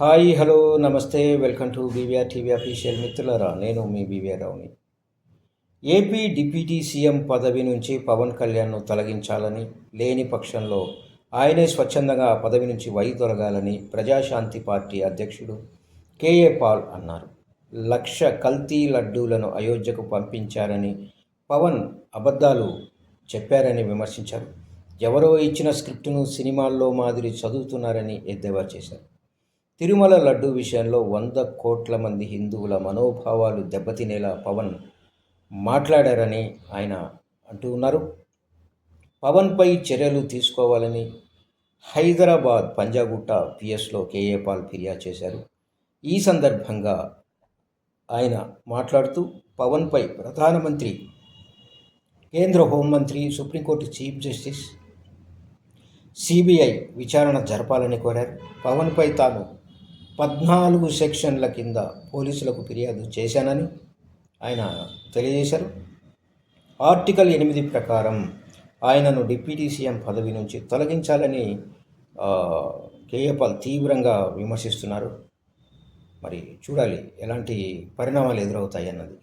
Hi hello నమస్తే welcome to BVR TV official మిత్రులరా. నేను మీ బీవీఆర్ రావుని ఏపీ డిప్యూటీ సీఎం పదవి నుంచి పవన్ కళ్యాణ్ను తొలగించాలని లేని పక్షంలో ఆయనే స్వచ్ఛందంగా పదవి నుంచి వైదొలగాలని ప్రజాశాంతి పార్టీ అధ్యక్షుడు కేఏ పాల్ అన్నారు. లక్ష కల్తీ లడ్డూలను అయోధ్యకు పంపించారని పవన్ అబద్ధాలు చెప్పారని విమర్శించారు. ఎవరో ఇచ్చిన స్క్రిప్టును సినిమాల్లో మాదిరి చదువుతున్నారని ఎద్దేవా చేశారు. తిరుమల లడ్డు విషయంలో వంద కోట్ల మంది హిందువుల మనోభావాలు దెబ్బతినేలా పవన్ మాట్లాడారని ఆయన అంటూ ఉన్నారు. పవన్పై చర్యలు తీసుకోవాలని హైదరాబాద్ పంజాగుట్ట పిఎస్లో కేఏ పాల్ ఫిర్యాదు చేశారు. ఈ సందర్భంగా ఆయన మాట్లాడుతూ పవన్పై ప్రధానమంత్రి కేంద్ర హోంమంత్రి సుప్రీంకోర్టు చీఫ్ జస్టిస్ సిబిఐ విచారణ జరపాలని కోరారు. పవన్పై తాను పద్నాలుగు సెక్షన్ల కింద పోలీసులకు ఫిర్యాదు చేశానని ఆయన తెలియజేశారు. ఆర్టికల్ ఎనిమిది ప్రకారం ఆయనను డిప్యూటీ సీఎం పదవి నుంచి తొలగించాలని కేఏపాల్ తీవ్రంగా విమర్శిస్తున్నారు. మరి చూడాలి ఎలాంటి పరిణామాలు ఎదురవుతాయి అన్నది